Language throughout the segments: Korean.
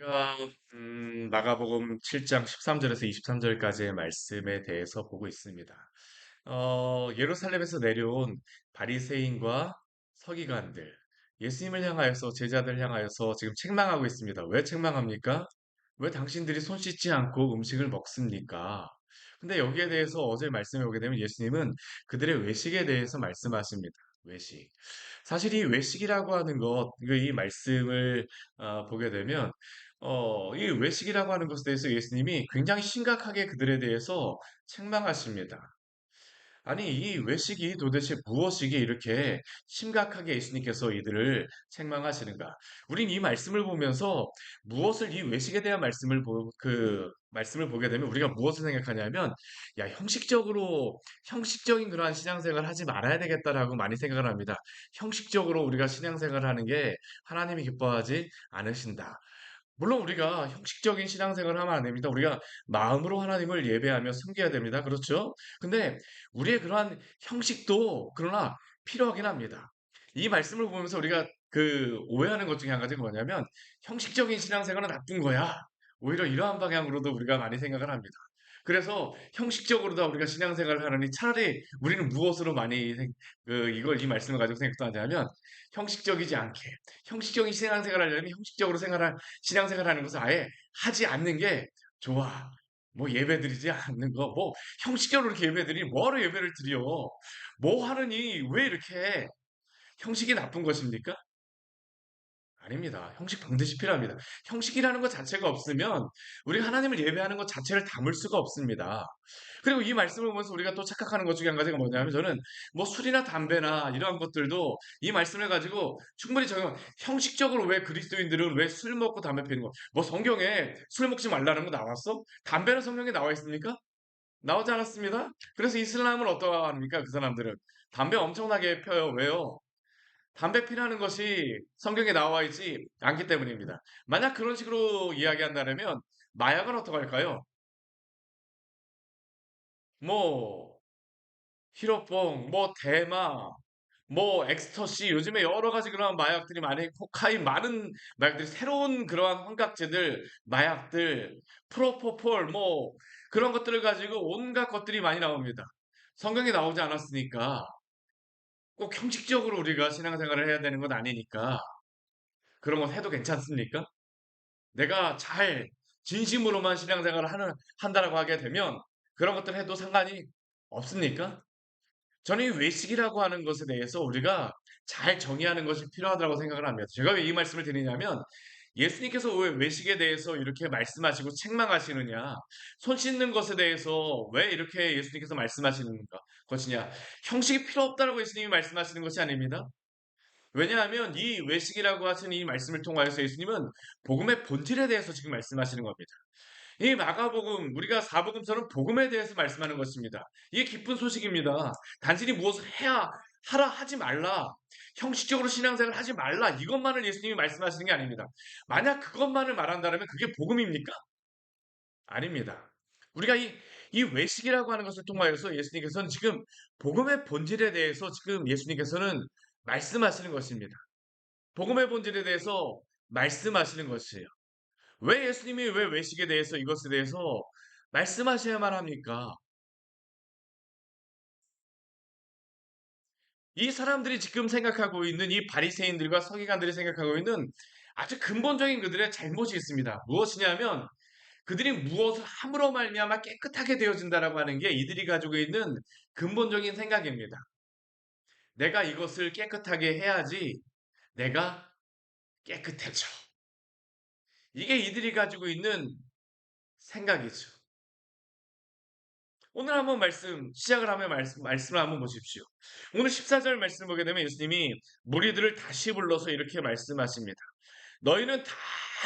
우리가 음, 마가복음 7장 13절에서 23절까지의 말씀에 대해서 보고 있습니다. 어, 예루살렘에서 내려온 바리새인과 서기관들, 예수님을 향하여서 제자들 향하여서 지금 책망하고 있습니다. 왜 책망합니까? 왜 당신들이 손 씻지 않고 음식을 먹습니까? 근데 여기에 대해서 어제 말씀해 보게 되면 예수님은 그들의 외식에 대해서 말씀하십니다. 외식. 사실 이 외식이라고 하는 것, 이거 이 말씀을 아, 보게 되면 어, 이 외식이라고 하는 것에 대해서 예수님이 굉장히 심각하게 그들에 대해서 책망하십니다. 아니, 이 외식이 도대체 무엇이기에 이렇게 심각하게 예수님께서 이들을 책망하시는가? 우린 이 말씀을 보면서 무엇을 이 외식에 대한 말씀을 보, 그 말씀을 보게 되면 우리가 무엇을 생각하냐면, 야, 형식적으로 형식적인 그러한 신앙생활을 하지 말아야 되겠다라고 많이 생각을 합니다. 형식적으로 우리가 신앙생활을 하는 게 하나님이 기뻐하지 않으신다. 물론 우리가 형식적인 신앙생활을 하면 안 됩니다. 우리가 마음으로 하나님을 예배하며 섬겨야 됩니다. 그렇죠? 근데 우리의 그러한 형식도 그러나 필요하긴 합니다. 이 말씀을 보면서 우리가 그 오해하는 것 중에 한 가지가 뭐냐면 형식적인 신앙생활은 나쁜 거야. 오히려 이러한 방향으로도 우리가 많이 생각을 합니다. 그래서 형식적으로도 우리가 신앙생활을 하느니 차라리 우리는 무엇으로 많이 생- 그 이걸 이 말씀을 가지고 생각하냐면 형식적이지 않게 형식적인 신앙생활을 하려면 형식적으로 생활할 신앙생활하는 것을 아예 하지 않는 게 좋아. 뭐 예배드리지 않는 거, 뭐 형식적으로 이렇게 예배드리니 뭐하러 예배를 드려? 뭐 하느니 왜 이렇게 형식이 나쁜 것입니까? 아닙니다. 형식 반드시 필요합니다. 형식이라는 것 자체가 없으면 우리 하나님을 예배하는 것 자체를 담을 수가 없습니다. 그리고 이 말씀을 보면서 우리가 또 착각하는 것 중에 한 가지가 뭐냐면 저는 뭐 술이나 담배나 이러한 것들도 이 말씀을 가지고 충분히 적용, 형식적으로 왜 그리스도인들은 왜 술 먹고 담배 피는 거? 뭐 성경에 술 먹지 말라는 거 나왔어? 담배는 성경에 나와 있습니까? 나오지 않았습니다. 그래서 이슬람은 어떠합니까? 그 사람들은 담배 엄청나게 펴요. 왜요? 담배 피라는 것이 성경에 나와 있지 않기 때문입니다. 만약 그런 식으로 이야기한다면 마약은 어떡할까요? 뭐 히로뽕, 뭐 대마, 뭐 엑스터시 요즘에 여러 가지 그런 마약들이 많이 코카인 많은 마약들이 새로운 그러한 환각제들, 마약들, 프로포폴 뭐 그런 것들을 가지고 온갖 것들이 많이 나옵니다. 성경에 나오지 않았으니까 꼭 형식적으로 우리가 신앙생활을 해야 되는 건 아니니까 그런 건 해도 괜찮습니까? 내가 잘 진심으로만 신앙생활을 하는 한다라고 하게 되면 그런 것들 해도 상관이 없습니까? 저는 이 외식이라고 하는 것에 대해서 우리가 잘 정의하는 것이 필요하다고 생각을 합니다. 제가 왜 이 말씀을 드리냐면 예수님께서 왜 외식에 대해서 이렇게 말씀하시고 책망하시느냐, 손 씻는 것에 대해서 왜 이렇게 예수님께서 말씀하시는 것이냐, 형식이 필요 없다라고 예수님이 말씀하시는 것이 아닙니다. 왜냐하면 이 외식이라고 하시는 이 말씀을 통하여서 예수님은 복음의 본질에 대해서 지금 말씀하시는 겁니다. 이 마가복음, 우리가 사복음서는 복음에 대해서 말씀하는 것입니다. 이게 기쁜 소식입니다. 단순히 무엇을 해야, 하라 하지 말라. 형식적으로 신앙생활 하지 말라. 이것만을 예수님이 말씀하시는 게 아닙니다. 만약 그것만을 말한다면 그게 복음입니까? 아닙니다. 우리가 이, 이 외식이라고 하는 것을 통하여서 예수님께서는 지금 복음의 본질에 대해서 지금 예수님께서는 말씀하시는 것입니다. 복음의 본질에 대해서 말씀하시는 것이에요. 왜 예수님이 왜 외식에 대해서 이것에 대해서 말씀하셔야만 합니까? 이 사람들이 지금 생각하고 있는 이 바리새인들과 서기관들이 생각하고 있는 아주 근본적인 그들의 잘못이 있습니다. 무엇이냐면 그들이 무엇을 함으로 말미암아 깨끗하게 되어진다라고 하는 게 이들이 가지고 있는 근본적인 생각입니다. 내가 이것을 깨끗하게 해야지 내가 깨끗해져. 이게 이들이 가지고 있는 생각이죠. 오늘 한번 말씀, 시작을 하면 말씀, 말씀을 한번 보십시오. 오늘 14절 말씀 보게 되면 예수님이 무리들을 다시 불러서 이렇게 말씀하십니다. 너희는 다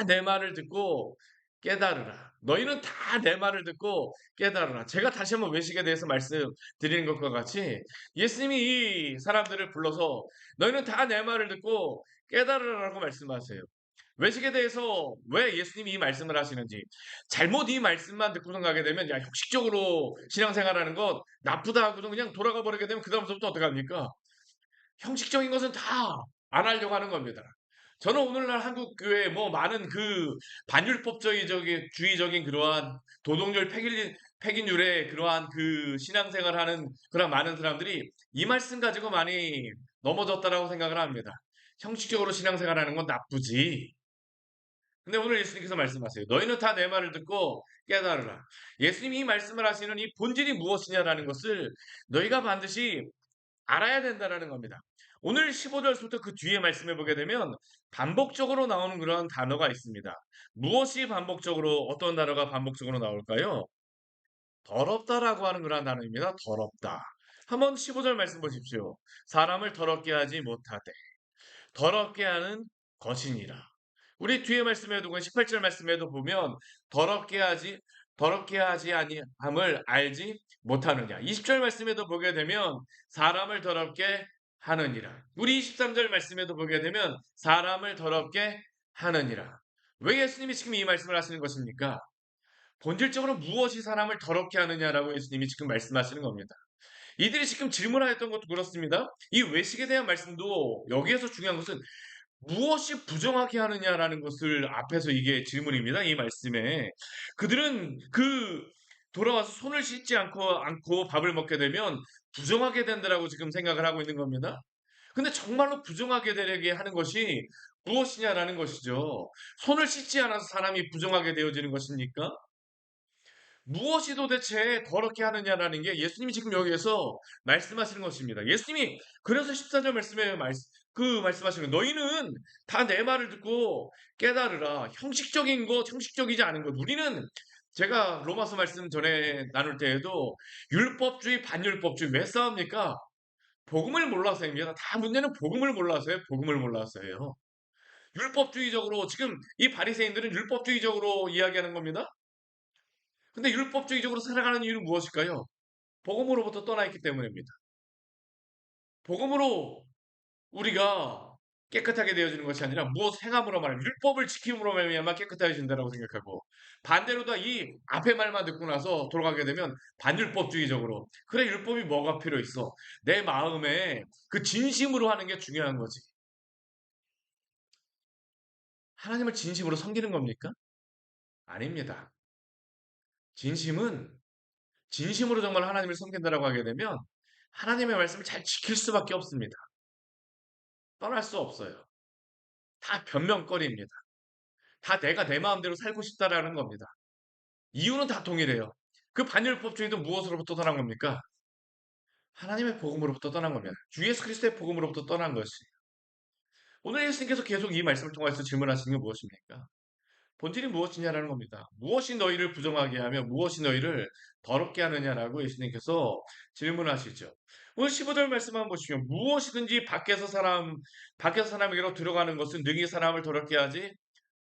내 말을 듣고 깨달으라. 너희는 다 내 말을 듣고 깨달으라. 제가 다시 한번 외식에 대해서 말씀드리는 것과 같이 예수님이 이 사람들을 불러서 너희는 다 내 말을 듣고 깨달으라라고 말씀하세요. 외식에 대해서 왜 예수님이 이 말씀을 하시는지 잘못 이 말씀만 듣고선 가게 되면 야 형식적으로 신앙생활하는 것 나쁘다 하고도 그냥 돌아가 버리게 되면 그 다음부터 어떡합니까? 형식적인 것은 다 안 하려고 하는 겁니다. 저는 오늘날 한국 교회에 뭐 많은 그 반율법주의적인 주의적인 그러한 도덕률 폐길, 폐기률의 그러한 그 신앙생활 하는 그런 많은 사람들이 이 말씀 가지고 많이 넘어졌다라고 생각을 합니다. 형식적으로 신앙생활 하는 건 나쁘지. 근데 오늘 예수님께서 말씀하세요. 너희는 다 내 말을 듣고 깨달으라. 예수님이 이 말씀을 하시는 이 본질이 무엇이냐라는 것을 너희가 반드시 알아야 된다라는 겁니다. 오늘 15절부터 그 뒤에 말씀해 보게 되면 반복적으로 나오는 그런 단어가 있습니다. 무엇이 반복적으로 어떤 단어가 반복적으로 나올까요? 더럽다라고 하는 그런 단어입니다. 더럽다. 한번 15절 말씀 보십시오. 사람을 더럽게 하지 못하되 더럽게 하는 것이니라. 우리 뒤에 말씀에도 18절 말씀에도 보면 더럽게 하지 더럽게 하지 아니함을 알지 못하느냐. 20절 말씀에도 보게 되면 사람을 더럽게 하느니라. 우리 23절 말씀에도 보게 되면 사람을 더럽게 하느니라. 왜 예수님이 지금 이 말씀을 하시는 것입니까? 본질적으로 무엇이 사람을 더럽게 하느냐라고 예수님이 지금 말씀하시는 겁니다. 이들이 지금 질문하였던 것도 그렇습니다. 이 외식에 대한 말씀도 여기에서 중요한 것은 무엇이 부정하게 하느냐라는 것을 앞에서 이게 질문입니다. 이 말씀에. 그들은 그 돌아와서 손을 씻지 않고, 않고 밥을 먹게 되면 부정하게 된다라고 지금 생각을 하고 있는 겁니다. 근데 정말로 부정하게 되게 하는 것이 무엇이냐라는 것이죠. 손을 씻지 않아서 사람이 부정하게 되어지는 것입니까? 무엇이 도대체 더럽게 하느냐라는 게 예수님이 지금 여기에서 말씀하시는 것입니다. 예수님이 그래서 14절 말씀에 말, 그 말씀하시는 너희는 다 내 말을 듣고 깨달으라. 형식적인 것, 형식적이지 않은 것. 우리는 제가 로마서 말씀 전에 나눌 때에도 율법주의, 반율법주의 왜 싸웁니까? 복음을 몰라서입니다. 다 문제는 복음을 몰라서요. 복음을 몰라서예요. 율법주의적으로 지금 이 바리새인들은 율법주의적으로 이야기하는 겁니다. 근데 율법주의적으로 살아가는 이유는 무엇일까요? 복음으로부터 떠나 있기 때문입니다. 복음으로 우리가 깨끗하게 되어지는 것이 아니라 무엇 행함으로 말하면 율법을 지킴으로 말미암아 깨끗해진다라고 생각하고 반대로 다 이 앞에 말만 듣고 나서 돌아가게 되면 반율법주의적으로 그래 율법이 뭐가 필요 있어 내 마음에 그 진심으로 하는 게 중요한 거지 하나님을 진심으로 섬기는 겁니까? 아닙니다. 진심은 진심으로 정말 하나님을 섬긴다라고 하게 되면 하나님의 말씀을 잘 지킬 수밖에 없습니다. 떠날 수 없어요. 다 변명거리입니다. 다 내가 내 마음대로 살고 싶다라는 겁니다. 이유는 다 동일해요. 그 반율법 주의도 무엇으로부터 떠난 겁니까? 하나님의 복음으로부터 떠난 겁니다. 주 예수 그리스도의 복음으로부터 떠난 것이. 오늘 예수님께서 계속 이 말씀을 통해서 질문하시는 게 무엇입니까? 본질이 무엇이냐라는 겁니다. 무엇이 너희를 부정하게 하며 무엇이 너희를 더럽게 하느냐라고 예수님께서 질문하시죠. 오늘 15절 말씀 한번 보시면 무엇이든지 밖에서 사람 밖에서 사람에게로 들어가는 것은 능히 사람을 더럽게 하지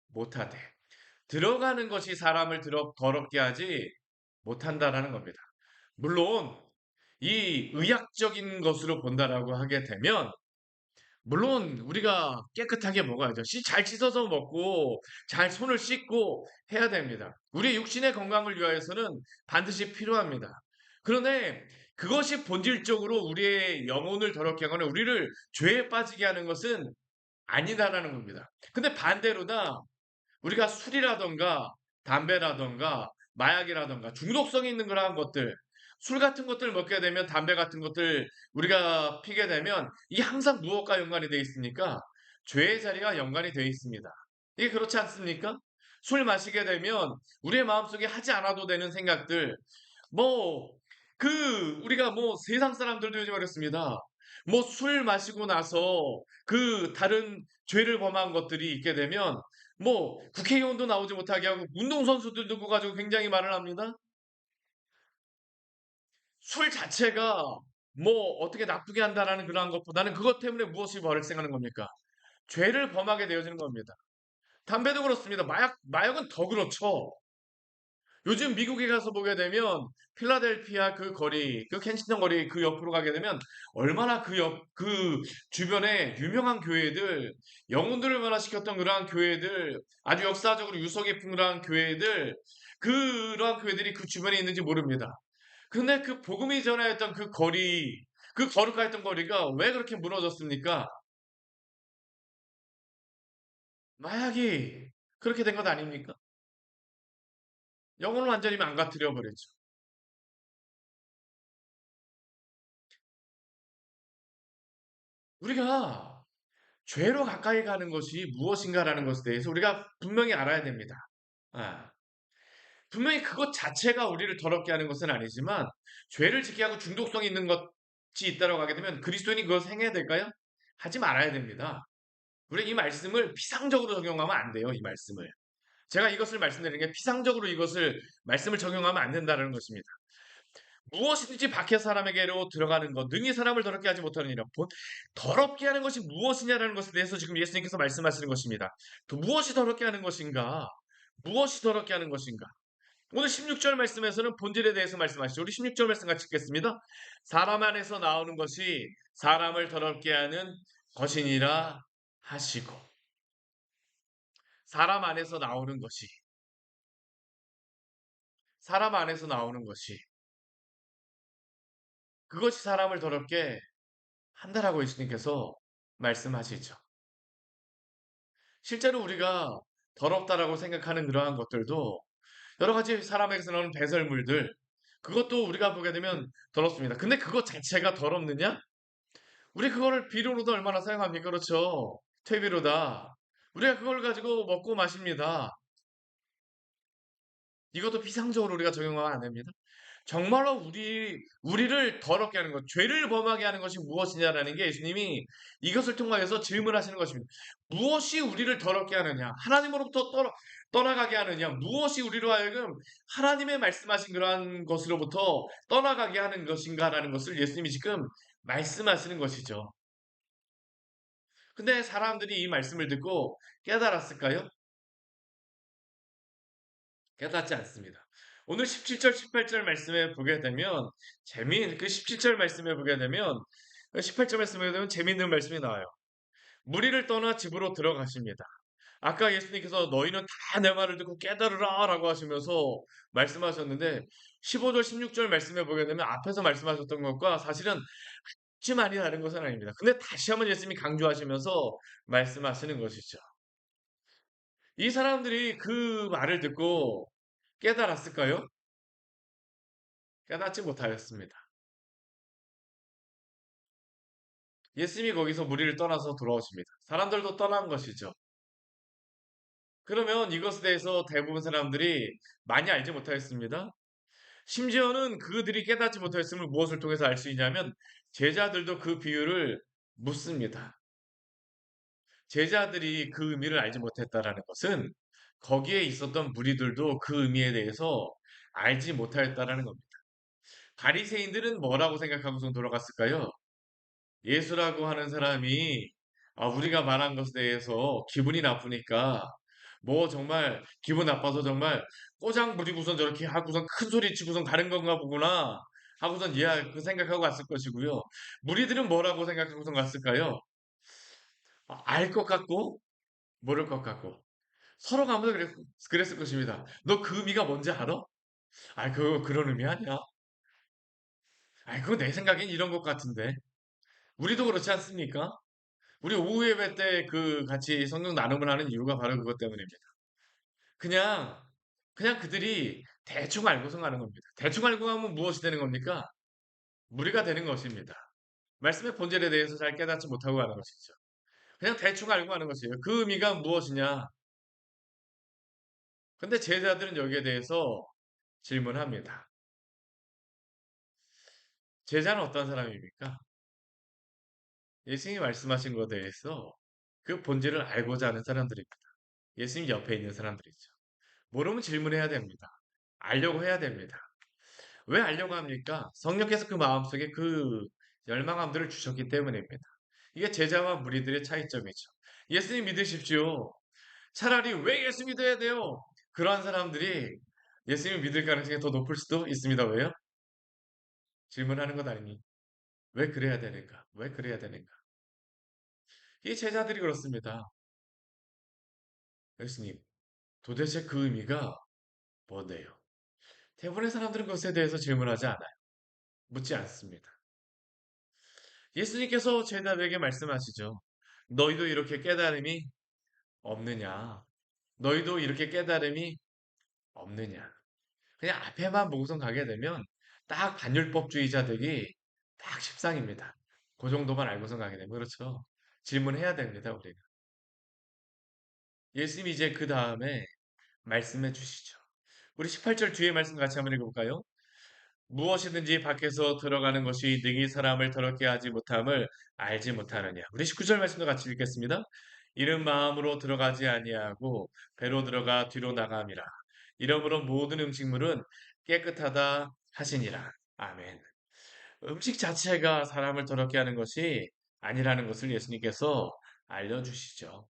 못하되 들어가는 것이 사람을 더럽게 하지 못한다라는 겁니다. 물론 이 의학적인 것으로 본다라고 하게 되면 물론 우리가 깨끗하게 먹어야죠. 잘 씻어서 먹고 잘 손을 씻고 해야 됩니다. 우리 육신의 건강을 위하여서는 반드시 필요합니다. 그런데 그것이 본질적으로 우리의 영혼을 더럽게 하거나 우리를 죄에 빠지게 하는 것은 아니다라는 겁니다. 근데 반대로다 우리가 술이라던가 담배라던가 마약이라던가 중독성이 있는 그러한 것들 술 같은 것들 먹게 되면 담배 같은 것들 우리가 피게 되면 이게 항상 무엇과 연관이 되어 있습니까? 죄의 자리가 연관이 되어 있습니다. 이게 그렇지 않습니까? 술 마시게 되면 우리의 마음속에 하지 않아도 되는 생각들 뭐 그 우리가 뭐 세상 사람들도 요즘 어렵습니다. 뭐 술 마시고 나서 그 다른 죄를 범한 것들이 있게 되면 뭐 국회의원도 나오지 못하게 하고 운동선수들 두고 가지고 굉장히 말을 합니다. 술 자체가 뭐 어떻게 나쁘게 한다라는 그러한 것보다는 그것 때문에 무엇이 발생하는 겁니까? 죄를 범하게 되어지는 겁니다. 담배도 그렇습니다. 마약, 마약은 더 그렇죠. 요즘 미국에 가서 보게 되면 필라델피아 그 거리, 그 켄싱턴 거리 그 옆으로 가게 되면 얼마나 그 옆, 그 주변에 유명한 교회들, 영혼들을 변화시켰던 그러한 교회들, 아주 역사적으로 유서 깊은 그러한 교회들, 그러한 교회들이 그 주변에 있는지 모릅니다. 근데 그 복음이 전하였던 그 거리, 그 거룩했던 거리가 왜 그렇게 무너졌습니까? 마약이 그렇게 된 것 아닙니까? 영혼을 완전히 망가뜨려 버렸죠. 우리가 죄로 가까이 가는 것이 무엇인가라는 것에 대해서 우리가 분명히 알아야 됩니다. 아, 분명히 그것 자체가 우리를 더럽게 하는 것은 아니지만 죄를 짓게 하고 중독성이 있는 것이 있다고 하게 되면 그리스도인이 그것을 행해야 될까요? 하지 말아야 됩니다. 우리 이 말씀을 피상적으로 적용하면 안 돼요. 이 말씀을. 제가 이것을 말씀드리는 게 피상적으로 이것을 말씀을 적용하면 안 된다는 것입니다. 무엇이든지 박해 사람에게로 들어가는 것, 능히 사람을 더럽게 하지 못하는 이라 본 더럽게 하는 것이 무엇이냐라는 것에 대해서 지금 예수님께서 말씀하시는 것입니다. 또 무엇이 더럽게 하는 것인가? 무엇이 더럽게 하는 것인가? 오늘 16절 말씀에서는 본질에 대해서 말씀하시죠. 우리 16절 말씀 같이 읽겠습니다. 사람 안에서 나오는 것이 사람을 더럽게 하는 것이니라 하시고 사람 안에서 나오는 것이 사람 안에서 나오는 것이 그것이 사람을 더럽게 한다라고 예수님께서 말씀하시죠. 실제로 우리가 더럽다라고 생각하는 그러한 것들도 여러 가지 사람에게서 나오는 배설물들 그것도 우리가 보게 되면 더럽습니다. 근데 그것 자체가 더럽느냐? 우리 그거를 비료로도 얼마나 사용합니까? 그렇죠. 퇴비로다. 우리가 그걸 가지고 먹고 마십니다. 이것도 비상적으로 우리가 적용하면 안 됩니다. 정말로 우리, 우리를 더럽게 하는 것, 죄를 범하게 하는 것이 무엇이냐라는 게 예수님이 이것을 통하여서 질문하시는 것입니다. 무엇이 우리를 더럽게 하느냐? 하나님으로부터 떠, 떠나가게 하느냐? 무엇이 우리로 하여금 하나님의 말씀하신 그러한 것으로부터 떠나가게 하는 것인가라는 것을 예수님이 지금 말씀하시는 것이죠. 근데 사람들이 이 말씀을 듣고 깨달았을까요? 깨닫지 않습니다. 오늘 17절, 18절 말씀에 보게 되면 재미있는 그 17절 말씀에 보게 되면 18절 말씀에 보게 되면 재미있는 말씀이 나와요. 무리를 떠나 집으로 들어가십니다. 아까 예수님께서 너희는 다 내 말을 듣고 깨달으라 라고 하시면서 말씀하셨는데 15절, 16절 말씀에 보게 되면 앞에서 말씀하셨던 것과 사실은 아주 많이 다른 것은 아닙니다. 근데 다시 한번 예수님이 강조하시면서 말씀하시는 것이죠. 이 사람들이 그 말을 듣고 깨달았을까요? 깨닫지 못하였습니다. 예수님이 거기서 무리를 떠나서 돌아오십니다. 사람들도 떠난 것이죠. 그러면 이것에 대해서 대부분 사람들이 많이 알지 못하였습니다. 심지어는 그들이 깨닫지 못하였음을 무엇을 통해서 알 수 있냐면 제자들도 그 비유를 묻습니다. 제자들이 그 의미를 알지 못했다라는 것은 거기에 있었던 무리들도 그 의미에 대해서 알지 못하였다라는 겁니다. 바리새인들은 뭐라고 생각하고서 돌아갔을까요? 예수라고 하는 사람이 아, 우리가 말한 것에 대해서 기분이 나쁘니까 뭐 정말 기분 나빠서 정말 꼬장 부리고선 저렇게 하고선 큰 소리 치고선 가는 건가 보구나 하고선 예, 그 생각하고 갔을 것이고요. 무리들은 뭐라고 생각하고선 갔을까요? 알 것 같고 모를 것 같고 서로가 아무도 그랬, 그랬을 것입니다. 너 그 의미가 뭔지 알아? 아, 그거 그런 의미 아니야. 아, 그거 내 생각엔 이런 것 같은데. 우리도 그렇지 않습니까? 우리 오후 예배 때 그 같이 성경 나눔을 하는 이유가 바로 그것 때문입니다. 그냥, 그냥 그들이 대충 알고서 가는 겁니다. 대충 알고 가면 무엇이 되는 겁니까? 무리가 되는 것입니다. 말씀의 본질에 대해서 잘 깨닫지 못하고 가는 것이죠. 그냥 대충 알고 가는 것이에요. 그 의미가 무엇이냐? 근데 제자들은 여기에 대해서 질문합니다. 제자는 어떤 사람입니까? 예수님이 말씀하신 것에 대해서 그 본질을 알고자 하는 사람들입니다. 예수님 옆에 있는 사람들이죠. 모르면 질문해야 됩니다. 알려고 해야 됩니다. 왜 알려고 합니까? 성령께서 그 마음속에 그 열망함들을 주셨기 때문입니다. 이게 제자와 무리들의 차이점이죠. 예수님 믿으십시오. 차라리 왜 예수 믿어야 돼요? 그러한 사람들이 예수님을 믿을 가능성이 더 높을 수도 있습니다. 왜요? 질문하는 것 아니니? 왜 그래야 되는가? 왜 그래야 되는가? 이 제자들이 그렇습니다. 예수님, 도대체 그 의미가 뭔데요? 대부분의 사람들은 그것에 대해서 질문하지 않아요. 묻지 않습니다. 예수님께서 제자들에게 말씀하시죠. 너희도 이렇게 깨달음이 없느냐? 너희도 이렇게 깨달음이 없느냐? 그냥 앞에만 보고선 가게 되면 딱 반율법주의자들이 딱 십상입니다. 그 정도만 알고선 가게 되면 그렇죠. 질문해야 됩니다, 우리가. 예수님이 이제 그 다음에 말씀해 주시죠. 우리 18절 뒤에 말씀 같이 한번 읽어볼까요? 무엇이든지 밖에서 들어가는 것이 능히 사람을 더럽게 하지 못함을 알지 못하느냐. 우리 19절 말씀도 같이 읽겠습니다. 이른 마음으로 들어가지 아니하고 배로 들어가 뒤로 나감이라. 이러므로 모든 음식물은 깨끗하다 하시니라. 아멘. 음식 자체가 사람을 더럽게 하는 것이 아니라는 것을 예수님께서 알려주시죠.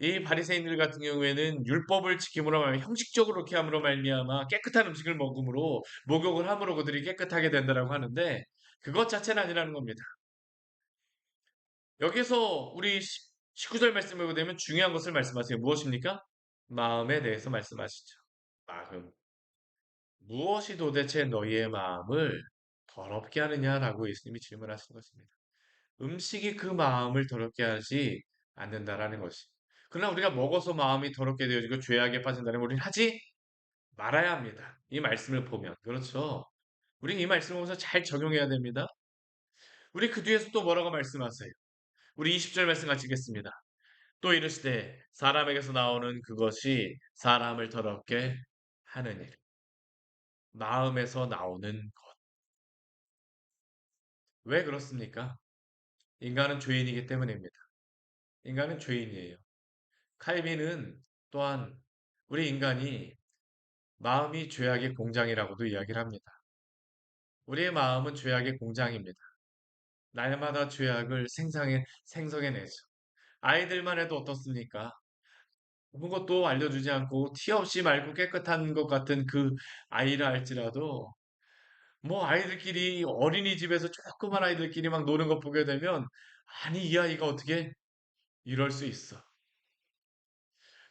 이 바리새인들 같은 경우에는 율법을 지킴으로 말미 형식적으로 그렇게 함으로 말미암아 깨끗한 음식을 먹음으로 목욕을 함으로 그들이 깨끗하게 된다라고 하는데 그것 자체는 아니라는 겁니다. 여기서 우리 19절 말씀을 보게 되면 중요한 것을 말씀하세요. 무엇입니까? 마음에 대해서 말씀하시죠. 마음. 무엇이 도대체 너희의 마음을 더럽게 하느냐라고 예수님이 질문하신 것입니다. 음식이 그 마음을 더럽게 하지 않는다라는 것이. 그러나 우리가 먹어서 마음이 더럽게 되어지고 죄악에 빠진다면 우리는 하지 말아야 합니다. 이 말씀을 보면. 그렇죠. 우리는 이 말씀을 보면서 잘 적용해야 됩니다. 우리 그 뒤에서 또 뭐라고 말씀하세요? 우리 20절 말씀 같이 읽겠습니다. 또 이르시되 사람에게서 나오는 그것이 사람을 더럽게 하는 일. 마음에서 나오는 것. 왜 그렇습니까? 인간은 죄인이기 때문입니다. 인간은 죄인이에요. 칼빈은 또한 우리 인간이 마음이 죄악의 공장이라고도 이야기를 합니다. 우리의 마음은 죄악의 공장입니다. 날마다 죄악을 생성해, 생성해내죠. 아이들만 해도 어떻습니까? 아무것도 알려주지 않고 티 없이 맑고 깨끗한 것 같은 그 아이라 할지라도 뭐 아이들끼리 어린이집에서 조그만 아이들끼리 막 노는 거 보게 되면 아니 이 아이가 어떻게 이럴 수 있어.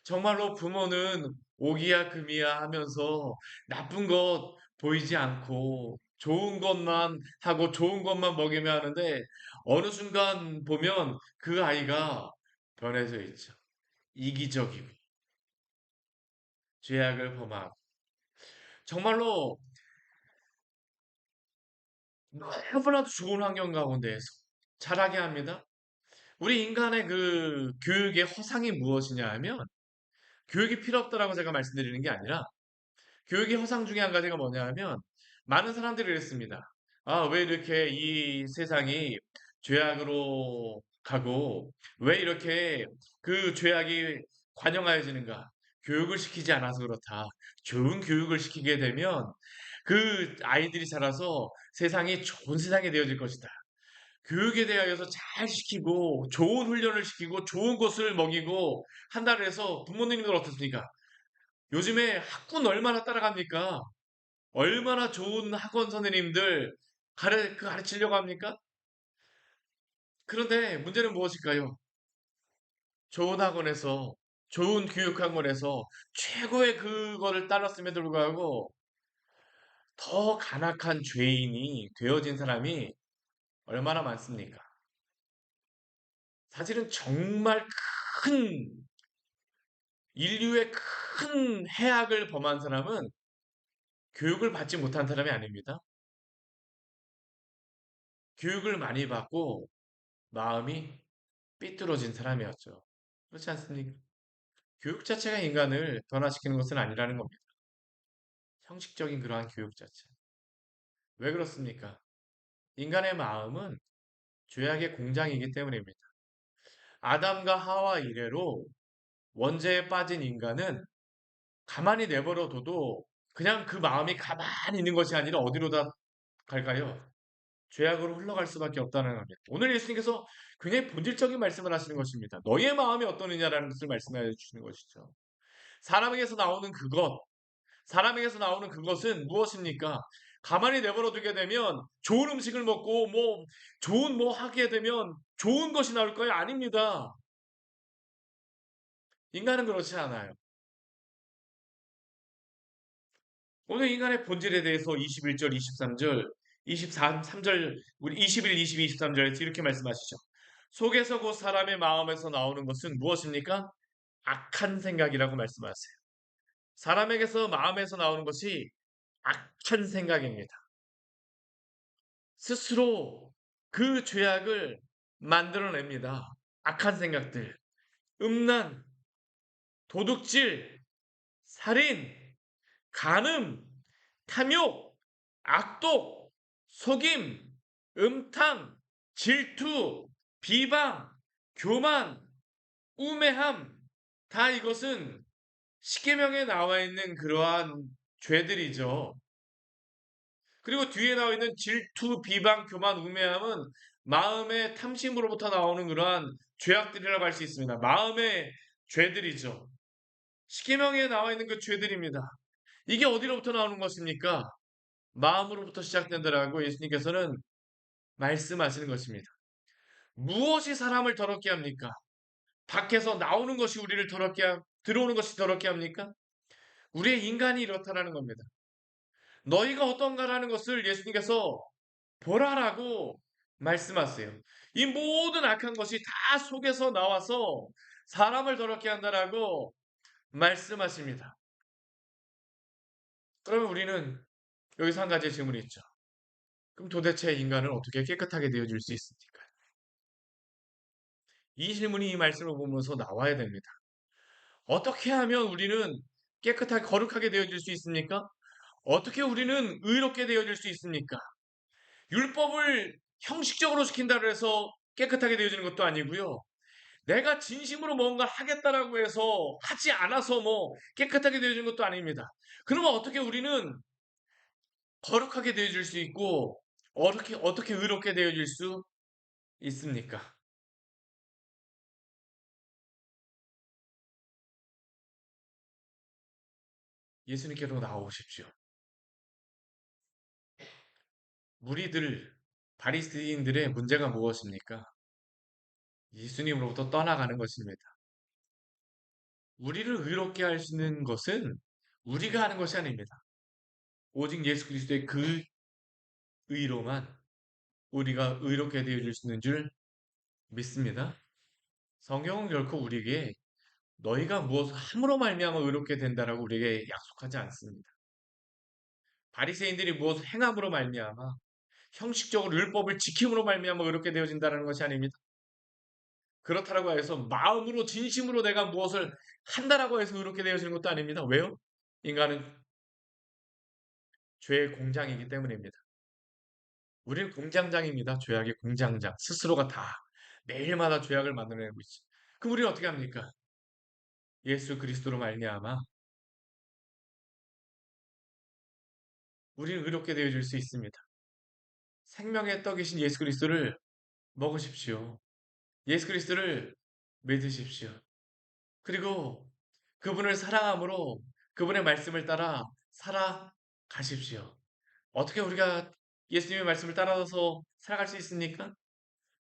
정말로 부모는 오기야 금이야 하면서 나쁜 것 보이지 않고 좋은 것만 하고 좋은 것만 먹이며 하는데 어느 순간 보면 그 아이가 변해져 있죠. 이기적이고 죄악을 범하고 정말로 너무나도 좋은 환경 가운데에서 자라게 합니다. 우리 인간의 그 교육의 허상이 무엇이냐 하면 교육이 필요 없다라고 제가 말씀드리는 게 아니라 교육의 허상 중에 한 가지가 뭐냐 하면 많은 사람들이 그랬습니다. 아, 왜 이렇게 이 세상이 죄악으로 가고 왜 이렇게 그 죄악이 관영하여지는가? 교육을 시키지 않아서 그렇다. 좋은 교육을 시키게 되면 그 아이들이 자라서 세상이 좋은 세상이 되어질 것이다. 교육에 대하여서 잘 시키고 좋은 훈련을 시키고 좋은 것을 먹이고 한다고 해서 부모님들 어떻습니까? 요즘에 학군 얼마나 따라갑니까? 얼마나 좋은 학원 선생님들 가르, 그 가르치려고 합니까? 그런데 문제는 무엇일까요? 좋은 학원에서, 좋은 교육학원에서 최고의 그거를 따랐음에도 불구하고 더 간악한 죄인이 되어진 사람이 얼마나 많습니까? 사실은 정말 큰 인류의 큰 해악을 범한 사람은 교육을 받지 못한 사람이 아닙니다. 교육을 많이 받고 마음이 삐뚤어진 사람이었죠. 그렇지 않습니까? 교육 자체가 인간을 변화시키는 것은 아니라는 겁니다. 형식적인 그러한 교육 자체. 왜 그렇습니까? 인간의 마음은 죄악의 공장이기 때문입니다. 아담과 하와 이래로 원죄에 빠진 인간은 가만히 내버려둬도 그냥 그 마음이 가만히 있는 것이 아니라 어디로 다 갈까요? 죄악으로 흘러갈 수밖에 없다는 겁니다. 오늘 예수님께서 굉장히 본질적인 말씀을 하시는 것입니다. 너의 마음이 어떠느냐라는 것을 말씀해 주시는 것이죠. 사람에게서 나오는 그것, 사람에게서 나오는 그것은 무엇입니까? 가만히 내버려 두게 되면 좋은 음식을 먹고 뭐 좋은 뭐 하게 되면 좋은 것이 나올 거예요? 아닙니다. 인간은 그렇지 않아요. 오늘 인간의 본질에 대해서 21절, 23절, 23절, 우리 21, 22, 23절에서 이렇게 말씀하시죠. 속에서 곧 사람의 마음에서 나오는 것은 무엇입니까? 악한 생각이라고 말씀하세요. 사람에게서 마음에서 나오는 것이 악한 생각입니다. 스스로 그 죄악을 만들어냅니다. 악한 생각들, 음란, 도둑질, 살인, 간음, 탐욕, 악독, 속임, 음탕, 질투, 비방, 교만, 우매함, 다 이것은 십계명에 나와 있는 그러한 죄들이죠. 그리고 뒤에 나와 있는 질투, 비방, 교만, 우매함은 마음의 탐심으로부터 나오는 그러한 죄악들이라고 할 수 있습니다. 마음의 죄들이죠. 십계명에 나와 있는 그 죄들입니다. 이게 어디로부터 나오는 것입니까? 마음으로부터 시작된다라고 예수님께서는 말씀하시는 것입니다. 무엇이 사람을 더럽게 합니까? 밖에서 나오는 것이 우리를 더럽게 함, 들어오는 것이 더럽게 합니까? 우리의 인간이 이렇다라는 겁니다. 너희가 어떤가라는 것을 예수님께서 보라라고 말씀하세요. 이 모든 악한 것이 다 속에서 나와서 사람을 더럽게 한다라고 말씀하십니다. 그러면 우리는 여기서 한 가지 질문이 있죠. 그럼 도대체 인간은 어떻게 깨끗하게 되어질 수 있습니까? 이 질문이 이 말씀을 보면서 나와야 됩니다. 어떻게 하면 우리는 깨끗하게 거룩하게 되어질 수 있습니까? 어떻게 우리는 의롭게 되어질 수 있습니까? 율법을 형식적으로 지킨다고 해서 깨끗하게 되어지는 것도 아니고요. 내가 진심으로 뭔가 하겠다라고 해서 하지 않아서 뭐 깨끗하게 되어지는 것도 아닙니다. 그러면 어떻게 우리는 거룩하게 되어질 수 있고 어떻게 어떻게 의롭게 되어질 수 있습니까? 예수님께로 나오십시오. 무리들, 바리새인들의 문제가 무엇입니까? 예수님으로부터 떠나가는 것입니다. 우리를 의롭게 하시는 것은 우리가 하는 것이 아닙니다. 오직 예수 그리스도의 그 의로만 우리가 의롭게 되어질 수 있는 줄 믿습니다. 성경은 결코 우리에게 너희가 무엇을 함으로 말미암아 의롭게 된다라고 우리에게 약속하지 않습니다. 바리새인들이 무엇을 행함으로 말미암아 형식적으로 율법을 지킴으로 말미암아 의롭게 되어진다는 것이 아닙니다. 그렇다라고 해서 마음으로 진심으로 내가 무엇을 한다라고 해서 의롭게 되어지는 것도 아닙니다. 왜요? 인간은 죄의 공장이기 때문입니다. 우리는 공장장입니다. 죄악의 공장장. 스스로가 다 매일마다 죄악을 만들어내고 있죠. 그럼 우리는 어떻게 합니까? 예수 그리스도로 말미암아 우리는 의롭게 되어질 수 있습니다. 생명의 떡이신 예수 그리스도를 먹으십시오. 예수 그리스도를 믿으십시오. 그리고 그분을 사랑함으로 그분의 말씀을 따라 살아가십시오. 어떻게 우리가 예수님의 말씀을 따라서 살아갈 수 있습니까?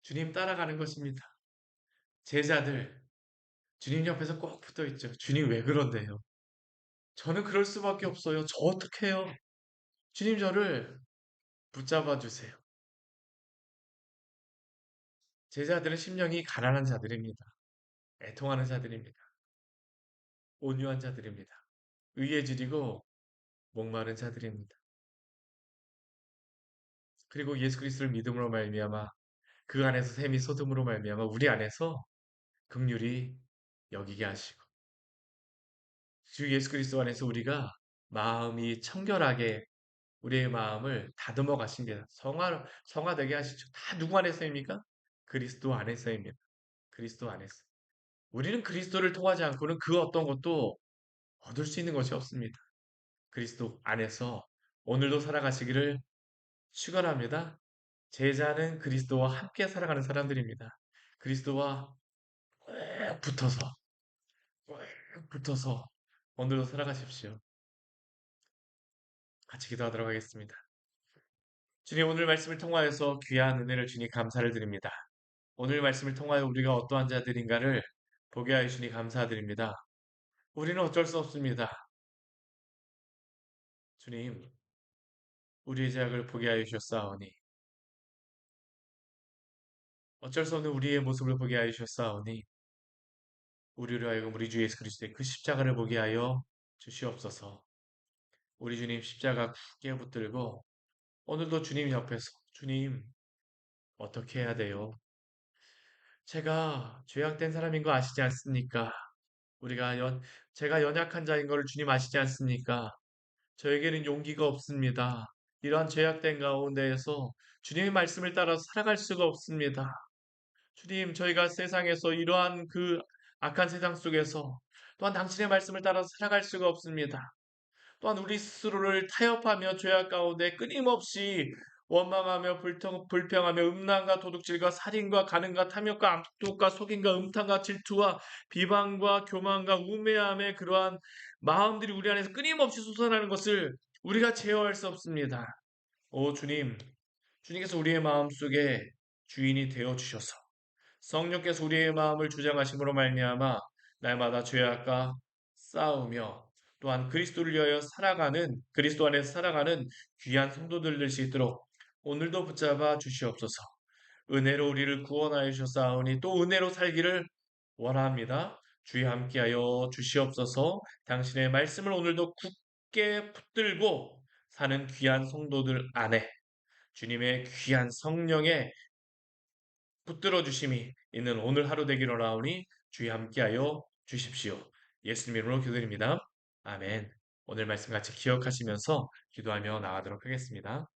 주님 따라가는 것입니다. 제자들, 주님 옆에서 꼭 붙어 있죠. 주님 왜 그런데요? 저는 그럴 수밖에 없어요. 저 어떡해요? 주님 저를 붙잡아 주세요. 제자들은 심령이 가난한 자들입니다. 애통하는 자들입니다. 온유한 자들입니다. 의해지리고 목마른 자들입니다. 그리고 예수 그리스도를 믿음으로 말미암아 그 안에서 샘이 쏟음으로 말미암아 우리 안에서 긍휼이 여기게 하시고 주 예수 그리스도 안에서 우리가 마음이 청결하게 우리의 마음을 다듬어 가십니다. 성화 성화되게 하시죠. 다 누구 안에서입니까? 그리스도 안에서입니다. 그리스도 안에서. 우리는 그리스도를 통하지 않고는 그 어떤 것도 얻을 수 있는 것이 없습니다. 그리스도 안에서 오늘도 살아가시기를 축원합니다. 제자는 그리스도와 함께 살아가는 사람들입니다. 그리스도와 꼭 붙어서 꼭 붙어서 오늘도 살아가십시오. 같이 기도하도록 하겠습니다. 주님 오늘 말씀을 통하여서 귀한 은혜를 주니 감사를 드립니다. 오늘 말씀을 통하여 우리가 어떠한 자들인가를 보게 하여 주니 감사드립니다. 우리는 어쩔 수 없습니다. 주님, 우리의 죄악을 보게 하여 주셨사오니 어쩔 수 없는 우리의 모습을 보게 하여 주셨사오니 우리로 하여금 우리 주 예수 그리스도의 그 십자가를 보게 하여 주시옵소서. 우리 주님 십자가 굳게 붙들고 오늘도 주님 옆에서 주님 어떻게 해야 돼요? 제가 죄악된 사람인 거 아시지 않습니까? 우리가 연, 제가 연약한 자인 것을 주님 아시지 않습니까? 저에게는 용기가 없습니다. 이러한 죄악된 가운데에서 주님의 말씀을 따라 살아갈 수가 없습니다. 주님, 저희가 세상에서 이러한 그 악한 세상 속에서 또한 당신의 말씀을 따라 살아갈 수가 없습니다. 또한 우리 스스로를 타협하며 죄악 가운데 끊임없이 원망하며 불평, 불평하며 음란과 도둑질과 살인과 가능과 탐욕과 암독과 속임과 음탕과 질투와 비방과 교만과 우매함의 그러한 마음들이 우리 안에서 끊임없이 솟아나는 것을 우리가 제어할 수 없습니다. 오 주님, 주님께서 우리의 마음속에 주인이 되어 주셔서 성령께서 우리의 마음을 주장하심으로 말미암아 날마다 죄악과 싸우며 또한 그리스도를 위하여 살아가는 그리스도 안에서 살아가는 귀한 성도들 될 수 있도록 오늘도 붙잡아 주시옵소서. 은혜로 우리를 구원하여 주셨사오니 또 은혜로 살기를 원합니다. 주의 함께하여 주시옵소서. 당신의 말씀을 오늘도 굳게 붙들고 사는 귀한 성도들 안에 주님의 귀한 성령의 붙들어 주심이 있는 오늘 하루 되기로 나오니 주의 함께하여 주십시오. 예수님 이름으로 기도드립니다. 아멘. 오늘 말씀 같이 기억하시면서 기도하며 나가도록 하겠습니다.